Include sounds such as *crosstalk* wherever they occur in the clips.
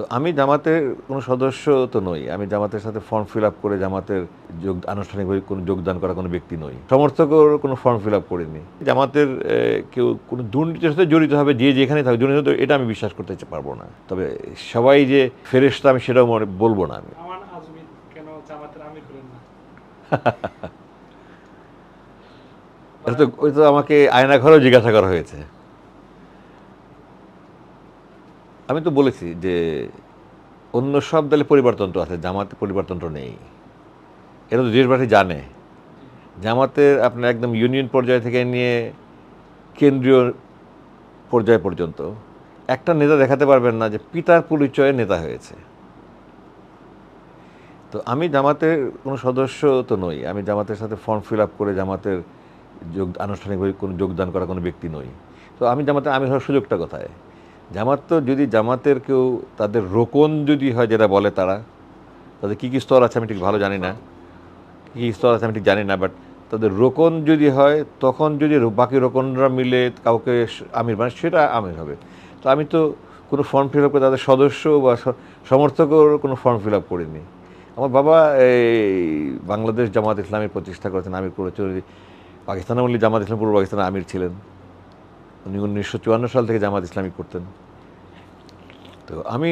তো আমি জামাতের কোনো সদস্য তো নই। আমি জামাতের সাথে ফর্ম ফিল আপ করে জামাতের যোগ আনুষ্ঠানিকভাবে কোনো যোগদান করা কোনো ব্যক্তি নই। সমর্থকও কোনো ফর্ম ফিল আপ করিনি। জামাতের কেউ কোনো দুর্নীতির সাথে জড়িত হবে যে যেখানে থাকবে জড়িত হবে, এটা আমি বিশ্বাস করতে পারব না। তবে সবাই যে ফেরেশতা আমি সেটাও মনে বলব না আমি। *laughs* এটা তো ওই তো আমাকে আয়না ঘরেও জিজ্ঞাসা করা হয়েছে। আমি তো বলেছি যে অন্য সব দলে পরিবারতন্ত্র আছে, জামাতে পরিবারতন্ত্র নেই। এটা তো দেশবাসী জানে। জামাতের আপনার একদম ইউনিয়ন পর্যায় থেকে নিয়ে কেন্দ্রীয় পর্যায় পর্যন্ত একটা নেতা দেখাতে পারবেন না যে পিতার পরিচয়ে নেতা হয়েছে। তো আমি জামাতের কোনো সদস্য তো নই। আমি জামাতের সাথে ফর্ম ফিল আপ করে জামাতের যোগ, আনুষ্ঠানিকভাবে কোনো যোগদান করা কোনো ব্যক্তি নই। তো আমি জামাতে, আমি হওয়ার সুযোগটা কোথায়? জামাত তো যদি জামাতের কেউ তাদের রোকন যদি হয় যেটা বলে তারা, তাদের কী কী স্তর আছে আমি ঠিক ভালো জানি না। কী কী স্তর আছে আমি ঠিক জানি না বাট তাদের রোকন যদি হয়, তখন যদি বাকি রোকনরা মিলে কাউকে আমির মানে সেটা আমির হবে। তো আমি তো কোনো ফর্ম ফিল আপ করে তাদের সদস্য বা স- সমর্থকও কোনো ফর্ম ফিল আপ করিনি। আমার বাবা এই বাংলাদেশ জামাত ইসলামের প্রতিষ্ঠা করেছেন আমির করেছেন পাকিস্তান আমলি জামাত ইসলাম, পূর্ব পাকিস্তানের আমির ছিলেন। উনি উনিশশো চুয়ান্ন সাল থেকে জামাত ইসলামী করতেন। তো আমি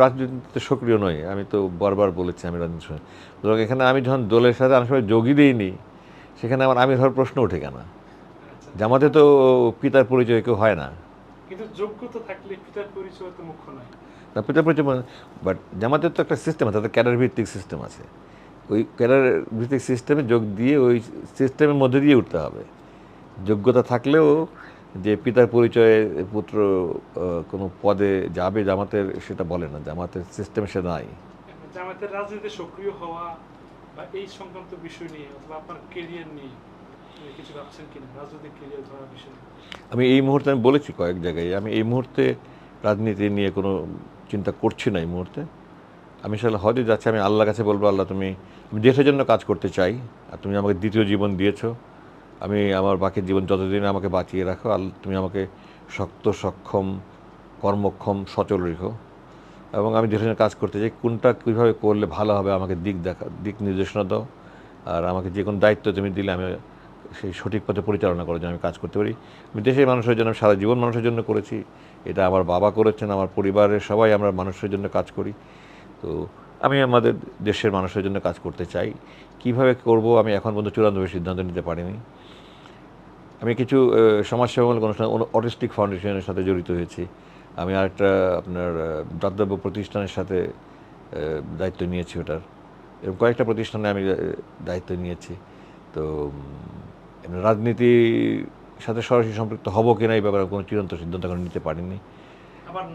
রাজনীতিতে সক্রিয় নই আমি তো বারবার বলেছি আমি রাজনীতি সুতরাং এখানে আমি যখন দলের সাথে অনেক সবাই যোগই দিইনি সেখানে আমার আমি ধর প্রশ্ন ওঠে কেন? জামাতে তো পিতার পরিচয় কেউ হয় না। কিন্তু যোগ্যতা থাকলে পিতার পরিচয় তো মুখ্য নয়। না পিতার পরিচয় বাট জামাতের তো একটা সিস্টেম আছে তাদের ক্যাডার ভিত্তিক সিস্টেম আছে। ওই ক্যাডার ভিত্তিক সিস্টেমে যোগ দিয়ে ওই সিস্টেমের মধ্যে দিয়ে উঠতে হবে। যোগ্যতা থাকলেও যে পিতার পরিচয়ে পুত্র কোনো পদে যাবে জামাতের সেটা বলে না জামাতের সিস্টেম সে নাই। জামাতের রাজনীতিতে সক্রিয় হওয়া বা এই সংক্রান্ত বিষয় নিয়ে অথবা আপনার কেরিয়ার নিয়ে কিছু ভাবছেন কিনা? রাজনৈতিক কেরিয়ার ধরার বিষয় আমি এই মুহূর্তে আমি বলেছি কয়েক জায়গায় আমি এই মুহূর্তে রাজনীতি নিয়ে কোনো চিন্তা করছি না এই মুহূর্তে। আমি আসলে হজে যাচ্ছি আমি আল্লাহর কাছে বলব আল্লাহ তুমি আমি দেশের জন্য কাজ করতে চাই আর তুমি আমাকে দ্বিতীয় জীবন দিয়েছ। আমি আমার বাকি জীবন যতদিন আমাকে বাঁচিয়ে রাখো আল্লাহ তুমি আমাকে শক্ত, সক্ষম, কর্মক্ষম, সচল রেখো। এবং আমি জন্য কাজ করতে চাই, কোনটা কীভাবে করলে ভালো হবে আমাকে দিক দেখা দিক নির্দেশনা দাও। আর আমাকে যে কোনো দায়িত্ব তুমি দিলে আমি সেই সঠিক পথে পরিচালনা করার জন্য আমি কাজ করতে পারি। আমি দেশের মানুষের জন্য সারা জীবন মানুষের জন্য করেছি। এটা আমার বাবা করেছেন, আমার পরিবারের সবাই আমরা মানুষের জন্য কাজ করি। তো আমি আমাদের দেশের মানুষের জন্য কাজ করতে চাই। কীভাবে করব আমি এখন পর্যন্ত চূড়ান্তভাবে সিদ্ধান্ত নিতে পারিনি। আমি কিছু সমাজসেবামূলক অনুষ্ঠান অটিস্টিক ফাউন্ডেশনের সাথে জড়িত হয়েছি। আমি আরেকটা আপনার দাতব্য প্রতিষ্ঠানের সাথে দায়িত্ব নিয়েছি ওটার। এবং কয়েকটা প্রতিষ্ঠানে আমি দায়িত্ব নিয়েছি। তো রাজনীতির সাথে সরাসরি সম্পৃক্ত হব কিনা এই ব্যাপারে কোনো চূড়ান্ত সিদ্ধান্ত এখন নিতে পারিনি। মানে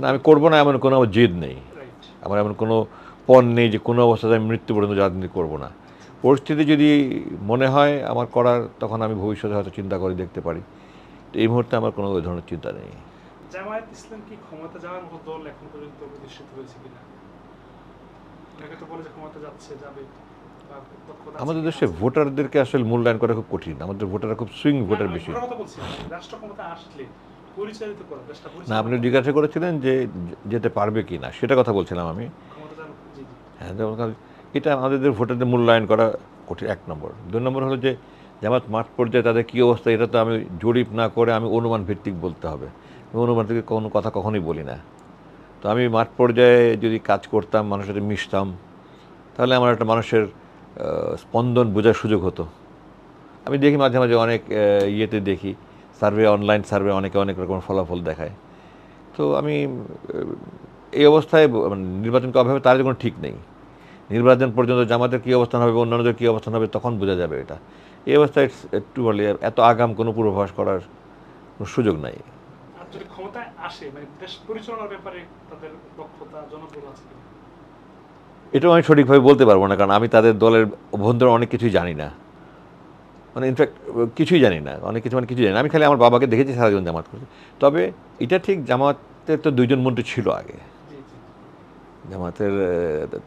না আমি করব না এমন কোনো আমার জেদ নেই। আমার এমন কোনো পণ নেই যে কোনো অবস্থাতে আমি মৃত্যু পর্যন্ত রাজনীতি করব না। পরিস্থিতি যদি মনে হয় আমার করার তখন আমি ভবিষ্যতে হয়তো চিন্তা করে দেখতে পারি। তো এই মুহূর্তে আমার কোনো ওই ধরনের চিন্তা নেই। জামায়াত ইসলাম কি ক্ষমতা যাওয়ার মতো দল এখন পর্যন্ত প্রতিষ্ঠিত হয়েছে কিনা? তো বলে যে ক্ষমতা যাচ্ছে যাবে বা পক্ষপাত আছে আমাদের দেশে ভোটারদেরকে আসলে মূল্যায়ন করা খুব কঠিন। আমাদের ভোটাররা খুব সুইং ভোটার বেশি। ভোটার বলছি না। আপনি জিজ্ঞাসা করেছিলেন যে যেতে পারবে কি না সেটা কথা বলছিলাম আমি। হ্যাঁ যেমন এটা আমাদের ভোটারদের মূল্যায়ন করা কঠিন, এক নম্বর। দুই নম্বর হলো যে জামাত মাঠ পর্যায়ে তাদের কী অবস্থা, এটা তো আমি জরিপ না করে আমি অনুমান ভিত্তিক বলতে হবে। অনুমান থেকে কোনো কথা কখনোই বলি না। তো আমি মাঠ পর্যায়ে যদি কাজ করতাম, মানুষের সাথে মিশতাম, তাহলে আমার একটা মানুষের স্পন্দন বোঝার সুযোগ হতো। আমি দেখি মাঝে মাঝে অনেক ইয়েতে দেখি, সার্ভে, অনলাইন সার্ভে অনেকে অনেক রকম ফলাফল দেখায়। তো আমি এই অবস্থায় মানে নির্বাচন কবে হবে তার কোনো ঠিক নেই। নির্বাচন পর্যন্ত জামাতের কী অবস্থান হবে অন্যান্যদের কী অবস্থান হবে তখন বোঝা যাবে এটা। এই অবস্থায় একটু বলে এত আগাম কোনো পূর্বাভাস করার কোনো সুযোগ নাই। মানে এটাও আমি সঠিকভাবে বলতে পারব না কারণ আমি তাদের দলের অভ্যন্তরে অনেক কিছুই জানি না। মানে ইনফ্যাক্ট কিছুই জানি না অনেক কিছু মানে কিছুই জানি না। আমি খালি আমার বাবাকে দেখেছি সারা জীবন জামাত করতে। তবে এটা ঠিক জামাতের তো দুইজন মন্ত্রী ছিল আগে। জামাতের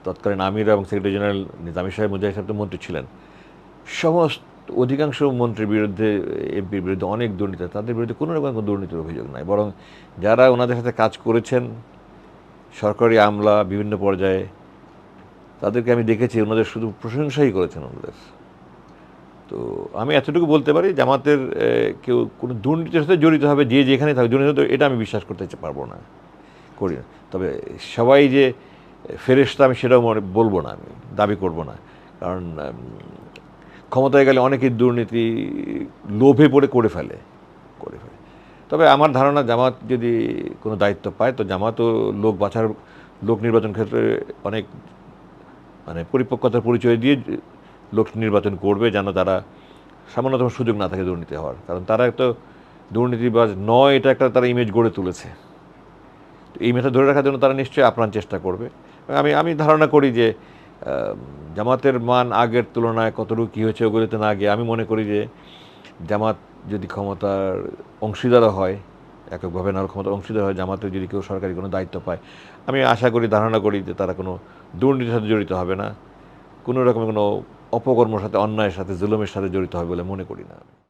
তৎকালীন আমির এবং সেক্রেটারি জেনারেল নিজামী সাহেব মুজাহিদ সাহেব তো মন্ত্রী ছিলেন। সমস্ত, অধিকাংশ মন্ত্রীর বিরুদ্ধে, এমপির বিরুদ্ধে অনেক দুর্নীতি, তাদের বিরুদ্ধে কোনো রকম কোনো দুর্নীতির অভিযোগ নাই। বরং যারা ওনাদের সাথে কাজ করেছেন, সরকারি আমলা, বিভিন্ন পর্যায়ে, তাদেরকে আমি দেখেছি, ওনাদের শুধু প্রশংসাই করেছেন ওনাদের। তো আমি এতটুকু বলতে পারি, জামাতের কেউ কোনো দুর্নীতির সাথে জড়িত হবে, যে যেখানে থাকবে দুর্নীতি এটা আমি বিশ্বাস করতে পারব না, করি না। তবে সবাই যে ফেরেস্তা আমি সেটাও মনে বলব না, আমি দাবি করব না। কারণ ক্ষমতায় গেলে অনেকেই দুর্নীতি লোভে পড়ে করে ফেলে করে ফেলে। তবে আমার ধারণা জামাত যদি কোনো দায়িত্ব পায়, তো জামাতও লোক বাছার, লোক নির্বাচন ক্ষেত্রে অনেক মানে পরিপক্কতার পরিচয় দিয়ে লোক নির্বাচন করবে, যেন তারা সামান্যতম সুযোগ না থাকে দুর্নীতি হওয়ার। কারণ তারা তো দুর্নীতিবাজ নয়, এটা একটা তারা ইমেজ গড়ে তুলেছে। এই মেথা ধরে রাখার জন্য তারা নিশ্চয়ই আপ্রাণ চেষ্টা করবে। আমি আমি ধারণা করি যে জামাতের মান আগের তুলনায় কতটুকু কী হয়েছে ওগুলোতে না গিয়ে আমি মনে করি যে, জামাত যদি ক্ষমতার অংশীদারও হয়, এককভাবে না হলে ক্ষমতার অংশীদার হয়, জামাতের যদি কেউ সরকারি কোনো দায়িত্ব পায়, আমি আশা করি, ধারণা করি যে তারা কোনো দুর্নীতির সাথে জড়িত হবে না। কোনো রকমের কোনো অপকর্মের সাথে, অন্যায়ের সাথে, জুলুমের সাথে জড়িত হবে বলে মনে করি না